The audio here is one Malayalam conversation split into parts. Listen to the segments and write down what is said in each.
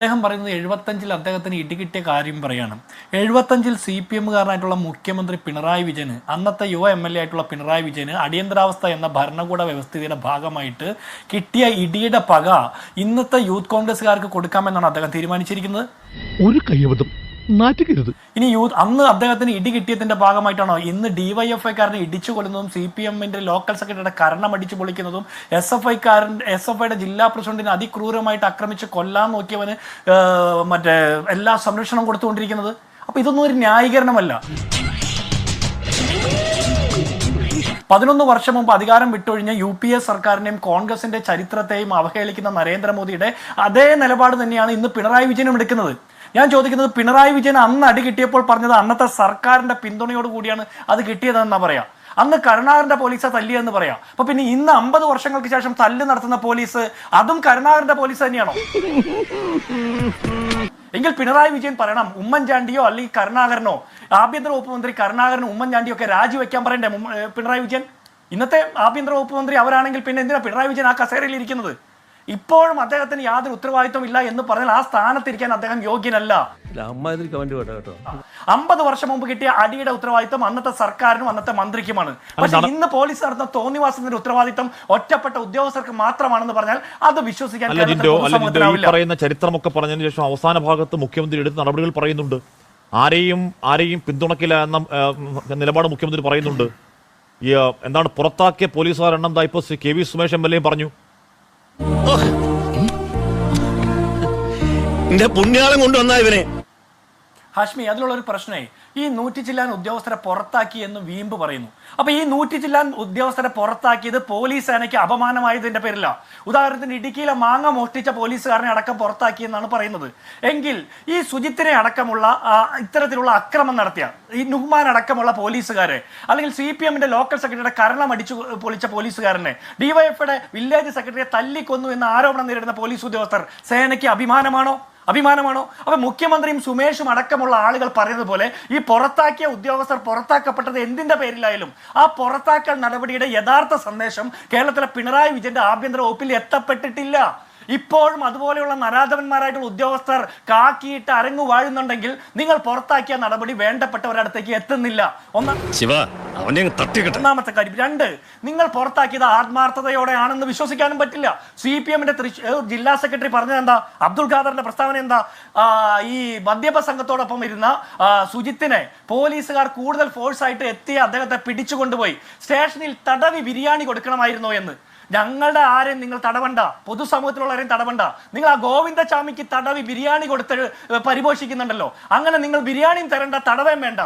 അദ്ദേഹം പറയുന്നത് എഴുപത്തഞ്ചിൽ അദ്ദേഹത്തിന് ഇടികിട്ടിയ കാര്യം പറയാണ്. എഴുപത്തഞ്ചിൽ സി പി എമ്മുകാരനായിട്ടുള്ള മുഖ്യമന്ത്രി പിണറായി വിജയന് അന്നത്തെ യുവ എം എൽ എ ആയിട്ടുള്ള പിണറായി വിജയന് അടിയന്തരാവസ്ഥ എന്ന ഭരണകൂട വ്യവസ്ഥിതിയുടെ ഭാഗമായിട്ട് കിട്ടിയ ഇടിയുടെ പക ഇന്നത്തെ യൂത്ത് കോൺഗ്രസ്സുകാർക്ക് കൊടുക്കാമെന്നാണ് അദ്ദേഹം തീരുമാനിച്ചിരിക്കുന്നത്. ഒരു കയ്യബദ്ധം നാറ്റുകരുത് ഇനി യൂത്ത് അന്ന് അദ്ദേഹത്തിന് ഇടി കിട്ടിയതിന്റെ ഭാഗമായിട്ടാണോ? ഇന്ന് ഡിവൈഎഫ്ഐക്കാരനെ ഇടിച്ചു കൊല്ലുന്നതും സി പി എമ്മിന്റെ ലോക്കൽ സെക്രട്ടറിയുടെ കരണം അടിച്ചു പൊളിക്കുന്നതും എസ് എഫ് ഐക്കാരൻ എസ് എഫ് ഐയുടെ ജില്ലാ പ്രസിഡന്റിനെ അതിക്രൂരമായിട്ട് ആക്രമിച്ച് കൊല്ലാൻ നോക്കിയവന് മറ്റേ എല്ലാ സംരക്ഷണം കൊടുത്തുകൊണ്ടിരിക്കുന്നത്. അപ്പൊ ഇതൊന്നും ഒരു ന്യായീകരണമല്ല. പതിനൊന്ന് വർഷം മുമ്പ് അധികാരം വിട്ടൊഴിഞ്ഞ യു പി എ സർക്കാരിനെയും കോൺഗ്രസിന്റെ ചരിത്രത്തെയും അവഹേളിക്കുന്ന നരേന്ദ്രമോദിയുടെ അതേ നിലപാട് തന്നെയാണ് ഇന്ന് പിണറായി വിജയനും എടുക്കുന്നത്. ഞാൻ ചോദിക്കുന്നത് പിണറായി വിജയൻ അന്ന് അടി കിട്ടിയപ്പോൾ പറഞ്ഞത് അന്നത്തെ സർക്കാരിന്റെ പിന്തുണയോട് കൂടിയാണ് അത് കിട്ടിയതെന്നാ പറയാ. അന്ന് കരുണാകരന്റെ പോലീസാ തല്ലിയെന്ന് പറയാം. അപ്പൊ പിന്നെ ഇന്ന് അമ്പത് വർഷങ്ങൾക്ക് ശേഷം തല്ല് നടത്തുന്ന പോലീസ് അതും കരുണാകരന്റെ പോലീസ് തന്നെയാണോ? എങ്കിൽ പിണറായി വിജയൻ പറയണം ഉമ്മൻചാണ്ടിയോ അല്ലെങ്കിൽ കരുണാകരനോ? ആഭ്യന്തര വകുപ്പ് മന്ത്രി കരുണാകരനും ഉമ്മൻചാണ്ടിയോ ഒക്കെ രാജിവെക്കാൻ പറയണ്ടേ പിണറായി വിജയൻ? ഇന്നത്തെ ആഭ്യന്തര വകുപ്പ് മന്ത്രി അവരാണെങ്കിൽ പിന്നെ എന്തിനാ പിണറായി വിജയൻ ആ കസേരയിൽ ഇരിക്കുന്നത്? ഇപ്പോഴും അദ്ദേഹത്തിന് യാതൊരു ഉത്തരവാദിത്വം ഇല്ല എന്ന് പറഞ്ഞാൽ ആ സ്ഥാനത്തിരിക്കാൻ അദ്ദേഹം യോഗ്യനല്ല. അമ്പത് വർഷം മുമ്പ് കിട്ടിയ അടിയുടെ ഉത്തരവാദിത്വം അന്നത്തെ സർക്കാരിനും അന്നത്തെ മന്ത്രിക്കുമാണ്. പക്ഷെ ഇന്ന് പോലീസ് നടത്തുന്ന തോന്നിവാസത്തിന്റെ ഉത്തരവാദിത്വം ഒറ്റപ്പെട്ട ഉദ്യോഗസ്ഥർക്ക് മാത്രമാണെന്ന് പറഞ്ഞാൽ അത് വിശ്വസിക്കാൻ. പറയുന്ന ചരിത്രമൊക്കെ പറഞ്ഞതിന് ശേഷം അവസാന ഭാഗത്ത് മുഖ്യമന്ത്രി എടുത്ത നടപടികൾ പറയുന്നുണ്ട്. ആരെയും ആരെയും പിന്തുണക്കില്ല എന്ന നിലപാട് മുഖ്യമന്ത്രി പറയുന്നുണ്ട്. എന്താണ് പുറത്താക്കിയ പോലീസുകാരെണ്ണം ദാ ഇപ്പോൾ K V Sumesh M L A പറഞ്ഞു. എന്റെ പുണ്യാളം കൊണ്ടുവന്ന ഇവനെ. ഹാഷ്മി അതിലുള്ള ഒരു പ്രശ്നമേ ഈ നൂറ്റി ചില്ലാൻ ഉദ്യോഗസ്ഥരെ പുറത്താക്കി എന്ന് വീമ്പ് പറയുന്നു. അപ്പൊ ഈ നൂറ്റി ചില്ലാൻ ഉദ്യോഗസ്ഥരെ പുറത്താക്കിയത് പോലീസ് സേനയ്ക്ക് അപമാനമായതിന്റെ പേരില. ഉദാഹരണത്തിന് ഇടുക്കിയിലെ മാങ്ങ മോഷ്ടിച്ച പോലീസുകാരനെ അടക്കം പുറത്താക്കി എന്നാണ് പറയുന്നത്. എങ്കിൽ ഈ സുജിത്തിനെ അടക്കമുള്ള ഇത്തരത്തിലുള്ള അക്രമം നടത്തിയ ഈ നുഹ്മാൻ അടക്കമുള്ള പോലീസുകാരെ അല്ലെങ്കിൽ സി പി എമ്മിന്റെ ലോക്കൽ സെക്രട്ടറിയുടെ കരണം അടിച്ചു പൊളിച്ച പോലീസുകാരനെ ഡിവൈഎഫ്ഐയുടെ വില്ലേജ് സെക്രട്ടറിയെ തല്ലിക്കൊന്നു എന്ന ആരോപണം നേരിടുന്ന പോലീസ് ഉദ്യോഗസ്ഥർ സേനയ്ക്ക് അഭിമാനമാണോ? അഭിമാനമാണോ? അപ്പൊ മുഖ്യമന്ത്രിയും സുമേഷും അടക്കമുള്ള ആളുകൾ പറയുന്നത് പോലെ ഈ പുറത്താക്കിയ ഉദ്യോഗസ്ഥർ പുറത്താക്കപ്പെട്ടത് എന്തിന്റെ പേരിലായാലും ആ പുറത്താക്കൽ നടപടിയുടെ യഥാർത്ഥ സന്ദേശം കേരളത്തിലെ പിണറായി വിജയന്റെ ആഭ്യന്തര വകുപ്പിൽ എത്തപ്പെട്ടിട്ടില്ല. ഇപ്പോഴും അതുപോലെയുള്ള നരാധവന്മാരായിട്ടുള്ള ഉദ്യോഗസ്ഥർ കാക്കിയിട്ട് അരങ്ങു വാഴുന്നുണ്ടെങ്കിൽ നിങ്ങൾ പുറത്താക്കിയ നടപടി വേണ്ടപ്പെട്ടവരടുത്തേക്ക് എത്തുന്നില്ല. ഒന്നാമത്തെ കാര്യം. രണ്ട് നിങ്ങൾ പുറത്താക്കിയത് ആത്മാർത്ഥതയോടെയാണെന്ന് വിശ്വസിക്കാനും പറ്റില്ല. സി പി എമ്മിന്റെ തൃശ്ശൂർ ജില്ലാ സെക്രട്ടറി പറഞ്ഞത് എന്താ അബ്ദുൾ ഖാദറിന്റെ പ്രസ്താവന എന്താ? ഈ മദ്യപ സംഘത്തോടൊപ്പം ഇരുന്ന സുജിത്തിനെ പോലീസുകാർ കൂടുതൽ ഫോഴ്സ് ആയിട്ട് എത്തി അദ്ദേഹത്തെ പിടിച്ചുകൊണ്ടുപോയി. സ്റ്റേഷനിൽ തടവി ബിരിയാണി കൊടുക്കണമായിരുന്നോ എന്ന്. ഞങ്ങളുടെ ആരെയും നിങ്ങൾ തടവണ്ട. പൊതുസമൂഹത്തിലുള്ളവരെയും തടവണ്ട. നിങ്ങൾ ആ ഗോവിന്ദചാമിക്ക് തടവി ബിരിയാണി കൊടുത്ത് പരിപോഷിക്കുന്നുണ്ടല്ലോ. അങ്ങനെ നിങ്ങൾ ബിരിയാണിയും തരണ്ട തടവേം വേണ്ട.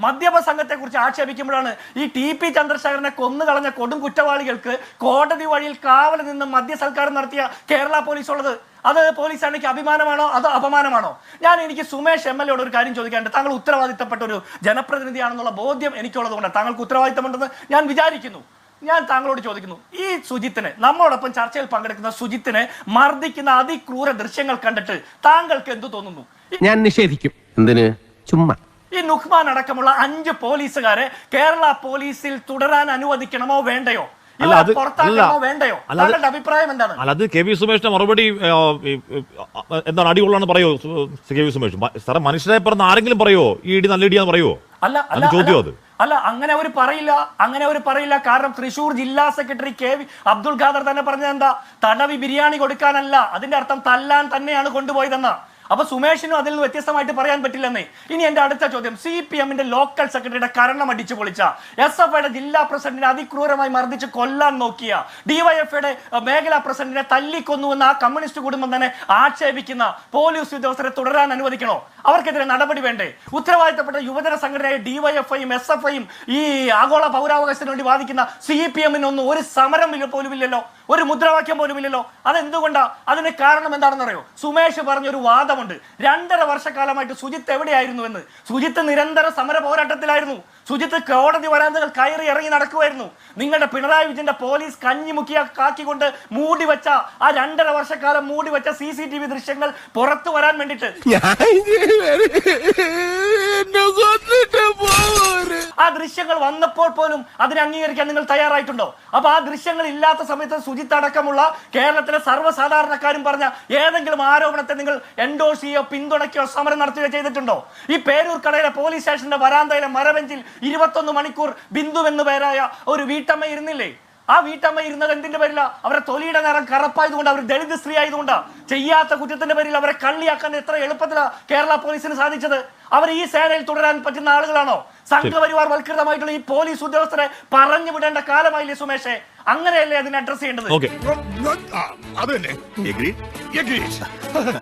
മദ്യപ സംഘത്തെ കുറിച്ച് ആക്ഷേപിക്കുമ്പോഴാണ് ഈ ടി പി ചന്ദ്രശേഖരനെ കൊന്നുകളഞ്ഞ കൊടും കുറ്റവാളികൾക്ക് കോടതി വഴിയിൽ കാവൽ നിന്ന് മദ്യസൽക്കാരം നടത്തിയ കേരള പോലീസ് ഉള്ളത് അത് പോലീസ് സേനയ്ക്ക് അഭിമാനമാണോ? അതോ അപമാനമാണോ? ഞാൻ എനിക്ക് സുമേഷ് എം എൽ എയോട് ഒരു കാര്യം ചോദിക്കാനുണ്ട്. താങ്കൾ ഉത്തരവാദിത്തപ്പെട്ട ഒരു ജനപ്രതിനിധിയാണെന്നുള്ള ബോധ്യം എനിക്കുള്ളത് കൊണ്ട് താങ്കൾക്ക് ഉത്തരവാദിത്തമുണ്ടെന്ന് ഞാൻ വിചാരിക്കുന്നു. ഞാൻ താങ്കളോട് ചോദിക്കുന്നു ഈ സുജിത്തിനെ നമ്മളോടൊപ്പം ചർച്ചയിൽ പങ്കെടുക്കുന്ന സുജിത്തിനെ മർദ്ദിക്കുന്ന അതിക്രൂര ദൃശ്യങ്ങൾ കണ്ടിട്ട് താങ്കൾക്ക് എന്തു തോന്നുന്നു? ഞാൻ നിഷേധിക്കും. എന്തിന്? ചുമ്മാ. ഈ നുഹ്മാൻ അടക്കമുള്ള അഞ്ച് പോലീസുകാരെ കേരള പോലീസിൽ തുടരാൻ അനുവദിക്കണമോ വേണ്ടയോ? അല്ല, അത് അല്ല. വേണ്ടയോ? അല്ല, അഭിപ്രായം എന്താണ്? അല്ല അത് കെ വി സുമേഷിന്റെ മറുപടി എന്താണ് അടികൊള്ളാന്ന് പറയോ കെ വി സുമേഷ്? സാറെ മനുഷ്യരായി മനുഷ്യരെ പറഞ്ഞ ആരെങ്കിലും പറയോ? ഈ ഇടി നല്ല ഇടിയാന്ന് പറയോ? അല്ല അല്ല ചോദ്യം അത്. അല്ല അങ്ങനെ അവർ പറയില്ല അങ്ങനെ അവർ പറയില്ല. കാരണം തൃശൂർ ജില്ലാ secretary K V Abdul Khader തന്നെ പറഞ്ഞത് എന്താ തടവി ബിരിയാണി കൊടുക്കാനല്ല. അതിന്റെ അർത്ഥം തല്ലാൻ തന്നെയാണ് കൊണ്ടുപോയതെന്ന. അപ്പൊ സുമേഷിനും അതിൽ നിന്ന് വ്യത്യസ്തമായിട്ട് പറയാൻ പറ്റില്ലെന്നേ. ഇനി എന്റെ അടുത്ത ചോദ്യം. സി പി എമ്മിന്റെ ലോക്കൽ സെക്രട്ടറിയുടെ കരണം അടിച്ചു പൊളിച്ച. എസ് എഫ് ഐയുടെ ജില്ലാ പ്രസിഡന്റിനെ അതിക്രൂരമായി മർദ്ദിച്ച് കൊല്ലാൻ നോക്കിയ. ഡിവൈഎഫ്ഐയുടെ മേഖലാ പ്രസിഡന്റിനെ തല്ലിക്കൊന്നു എന്ന് ആ കമ്മ്യൂണിസ്റ്റ് കുടുംബം തന്നെ ആക്ഷേപിക്കുന്ന പോലീസ് ഉദ്യോഗസ്ഥരെ തുടരാൻ അനുവദിക്കണോ? അവർക്കെതിരെ നടപടി വേണ്ടേ? ഉത്തരവാദിത്തപ്പെട്ട യുവജന സംഘടനയായ ഡിവൈഎഫ്ഐയും എസ് എഫ് ഐയും ഈ ആഗോള പൗരാവകാശത്തിന് വേണ്ടി വാദിക്കുന്ന സി പി എമ്മിനൊന്നും ഒരു സമരം പോലും ഇല്ലല്ലോ ഒരു മുദ്രാവാക്യം പോലും ഇല്ലല്ലോ. അതെന്തുകൊണ്ടാ? അതിന് കാരണം എന്താണെന്ന് അറിയോ സുമേഷ് പറഞ്ഞൊരു വാദമുണ്ട്. രണ്ടര വർഷക്കാലമായിട്ട് സുജിത്ത് എവിടെയായിരുന്നു എന്ന്? സുജിത്ത് നിരന്തര സമര പോരാട്ടത്തിലായിരുന്നു. സുജിത്ത് കോടതി വരാന്തകൾ കയറി ഇറങ്ങി നടക്കുമായിരുന്നു നിങ്ങളുടെ പിണറായി വിജയന്റെ പോലീസ് കഞ്ഞിമുക്കിയ കാക്കിക്കൊണ്ട് മൂടി വെച്ച ആ രണ്ടര വർഷക്കാലം മൂടി വെച്ച സി സി ടി വി ദൃശ്യങ്ങൾ പുറത്തു വരാൻ വേണ്ടിയിട്ട് ആ ദൃശ്യങ്ങൾ വന്നപ്പോൾ പോലും അതിനെ അംഗീകരിക്കാൻ നിങ്ങൾ തയ്യാറായിട്ടുണ്ടോ? അപ്പൊ ആ ദൃശ്യങ്ങൾ ഇല്ലാത്ത സമയത്ത് സുജിത്ത് അടക്കമുള്ള കേരളത്തിലെ സർവസാധാരണക്കാരും പറഞ്ഞ ഏതെങ്കിലും ആരോപണത്തെ നിങ്ങൾ എൻഡോസ് ചെയ്യോ പിന്തുണയ്ക്കോ സമരം നടത്തുകയോ ചെയ്തിട്ടുണ്ടോ? ഈ പേരൂർ കടയിലെ പോലീസ് സ്റ്റേഷന്റെ വരാന്തയിലെ മരബെഞ്ചിൽ ഇരുപത്തൊന്ന് മണിക്കൂർ ബിന്ദു എന്ന് പേരായ ഒരു വീട്ടമ്മ ഇരുന്നില്ലേ? ആ വീട്ടമ്മ ഇരുന്നത് എന്തിന്റെ പേരില? അവരെ തൊലിയുടെ നിറം കറപ്പായതുകൊണ്ട് അവർ ദളിത് സ്ത്രീ ആയതുകൊണ്ടാ. ചെയ്യാത്ത കുറ്റത്തിന്റെ പേരിൽ അവരെ കള്ളിയാക്കാൻ എത്ര എളുപ്പത്തിലാ കേരള പോലീസിന് സാധിച്ചത്. അവർ ഈ സേനയിൽ തുടരാൻ പറ്റുന്ന ആളുകളാണോ? സംഘപരിവാർ വൽകൃതമായിട്ടുള്ള ഈ പോലീസ് ഉദ്യോഗസ്ഥരെ പറഞ്ഞു വിടേണ്ട കാലമായില്ലേ സുമേഷേ? അങ്ങനെയല്ലേ അതിനെ അഡ്രസ് ചെയ്യേണ്ടത്?